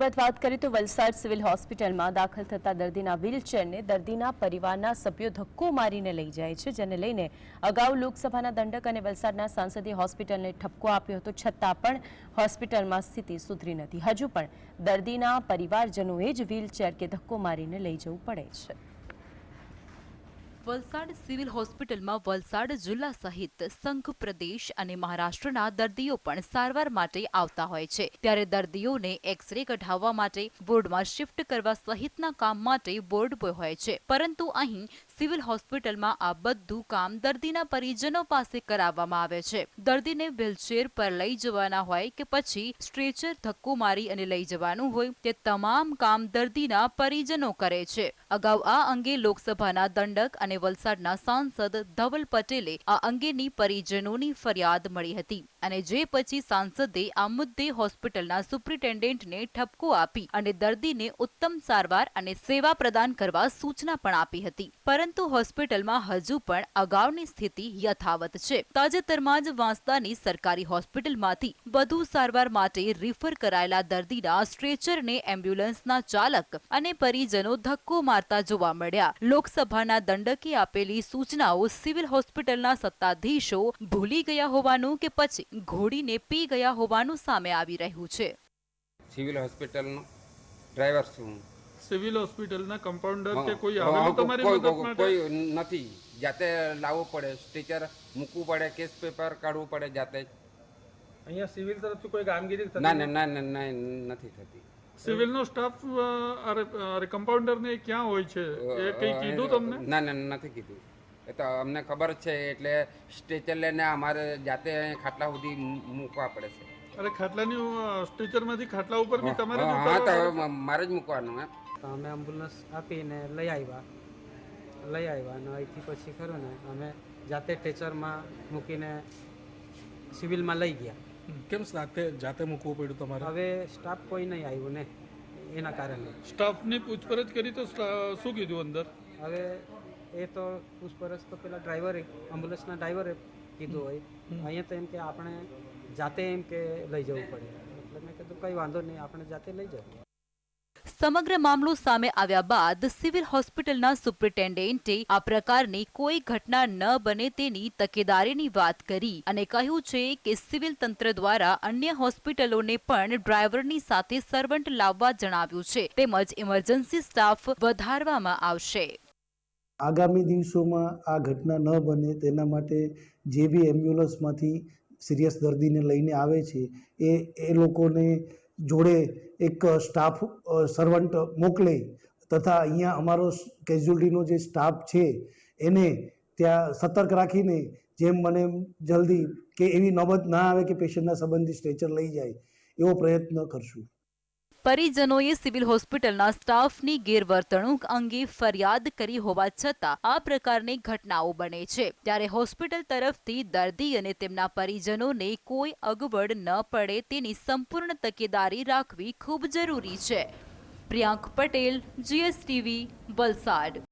બાદ વાત કરીએ તો વલસાડ સિવિલ હોસ્પિટલમાં દાખલ થતા દર્દીના વ્હીલચેરને દર્દીના પરિવારના સભ્યો ધક્કો મારીને લઈ જાય છે, જેને લઈને અગાઉ લોકસભાના દંડક અને વલસાડના સાંસદીય હોસ્પિટલને ઠપકો આપ્યો હતો, છતાં પણ હોસ્પિટલમાં સ્થિતિ સુધરી નથી. હજુ પણ દર્દીના પરિવારજનોએ જ વ્હીલચેર કે ધક્કો મારીને લઈ જવું પડે છે. વલસાડ સિવિલ હોસ્પિટલમાં વલસાડ જિલ્લા સહિત સંઘ, પ્રદેશ અને મહારાષ્ટ્રના દર્દીઓ પણ સારવાર માટે આવતા હોય છે. ત્યારે દર્દીઓને એક્સરે કઢાવવા માટે બોર્ડમાં શિફ્ટ કરવા સહિતના કામ માટે બોર્ડ બોય હોય છે. પરંતુ અહીં સિવિલ હોસ્પિટલમાં આ બધું કામ દર્દીના પરિજનો પાસે કરાવવામાં આવે છે. દર્દીને વ્હીલચેર પર લઈ જવાના હોય કે પછી સ્ટ્રેચર ધક્કો મારી અને લઈ જવાનું હોય તે તમામ કામ દર્દીના પરિજનો કરે છે. અગાઉ આ અંગે લોકસભાના દંડક અને વલસાડના સાંસદ ધવલ પટેલે આ અંગેની પરિજનોની ફરિયાદ મળી હતી અને જે પછી સાંસદે આ મુદ્દે હોસ્પિટલના સુપ્રિન્ટેન્ડન્ટને ઠપકો આપી અને દર્દીને ઉત્તમ સારવાર અને સેવા પ્રદાન કરવા સૂચના પણ આપી હતી. પરંતુ હોસ્પિટલમાં હજુ પણ અગાઉની સ્થિતિ યથાવત છે. તાજેતરમાં જ વાંસદાની સરકારી હોસ્પિટલમાંથી વધુ સારવાર માટે રિફર કરાયેલા દર્દીના સ્ટ્રેચરને એમ્બ્યુલન્સના ચાલક અને પરિજનો ધક્કો મારતા જોવા મળ્યા. લોકસભાના દંડકે આપેલી સૂચનાઓ સિવિલ હોસ્પિટલના સત્તાધીશો ભૂલી ગયા હોવાનું કે પછી ઘોડીને પી ગયા હોવાનું સામે આવી રહ્યું છે. સિવિલ હોસ્પિટલનો ડ્રાઈવર છું. સિવિલ હોસ્પિટલના કમ્પાઉન્ડર કે કોઈ આવે તમારી મદદ માટે? કોઈ નથી. જાતે લાવવું પડે સ્ટીચર મૂકવું પડે કેસ પેપર કાઢવું પડે જાતે. અહીંયા સિવિલ તરફથી કોઈ કામગીરી થતી ના ના ના ના નથી થતી. સિવિલનો સ્ટાફ અરે કમ્પાઉન્ડરને ક્યાં હોય છે? એ કંઈ કીધું તમને? ના ના નથી કીધું. એ તો અમને ખબર છે એટલે સ્ટેચર લઈને અમારે જાતે ખાટલા સુધી મૂકવા પડે છે. અરે ખાટલાની સ્ટીચરમાંથી ખાટલા ઉપર બી તમારે હા? તો મારે જ મૂકવાનું એમ તો અમે એમ્બ્યુલન્સ આપીને લઈ આવ્યા. લઈ આવ્યા અને અહીંથી પછી ખરું ને અમે જાતે ટેચરમાં મૂકીને સિવિલમાં લઈ ગયા. કેમ સાથે જાતે મૂકવું પડ્યું તમારે? હવે સ્ટાફ કોઈ નહીં આવ્યું ને એના કારણે. સ્ટાફની પૂછપરછ કરી તો શું કીધું અંદર? હવે એ તો પૂછપરછ તો પેલા ડ્રાઈવરે એમ્બ્યુલન્સના ડ્રાઈવરે કીધું હોય. અહીંયા તો એમ કે આપણે જાતે એમ કે લઈ જવું પડે. એટલે મેં કીધું કંઈ વાંધો નહીં આપણે જાતે લઈ જાઓ સમગ્ર મામલો સામે આવ્યા બાદ સિવિલ હોસ્પિટલના સુપ્રિન્ટેન્ડેન્ટે આ પ્રકારની કોઈ ઘટના ન બને તેની તકેદારીની વાત કરી અને કહ્યું છે કે સિવિલ તંત્ર દ્વારા અન્ય હોસ્પિટલોને પણ ડ્રાઈવરની સાથે સર્વન્ટ લાવવા જણાવ્યું છે. તેમજ ઇમરજન્સી સ્ટાફ વધારવામાં આવશે. આગામી દિવસોમાં આ ઘટના ન બને તેના માટે જે બી એમ્બ્યુલન્સમાંથી સિરિયસ દર્દીને લઈને આવે છે, એ એ લોકોને જોડે એક સ્ટાફ સર્વન્ટ મોકલે તથા અહીંયા અમારો કેઝ્યુઅલ્ટીનો જે સ્ટાફ છે એને ત્યાં સતર્ક રાખીને જેમ મને જલ્દી કે એવી નોબત ના આવે કે પેશન્ટના સંબંધી સ્ટ્રેચર લઈ જાય એવો પ્રયત્ન કરશું. પરિજનોએ સિવિલ હોસ્પિટલના સ્ટાફની ગેરવર્તણૂક અંગે ફરિયાદ કરી હોવા છતાં આ પ્રકારની ઘટનાઓ બને છે. ત્યારે હોસ્પિટલ તરફથી દર્દી અને તેમના પરિજનોને કોઈ અગવડ ન પડે તેની સંપૂર્ણ તકેદારી રાખવી ખૂબ જરૂરી છે. પ્રિયાંક પટેલ, જીએસટીવી, વલસાડ.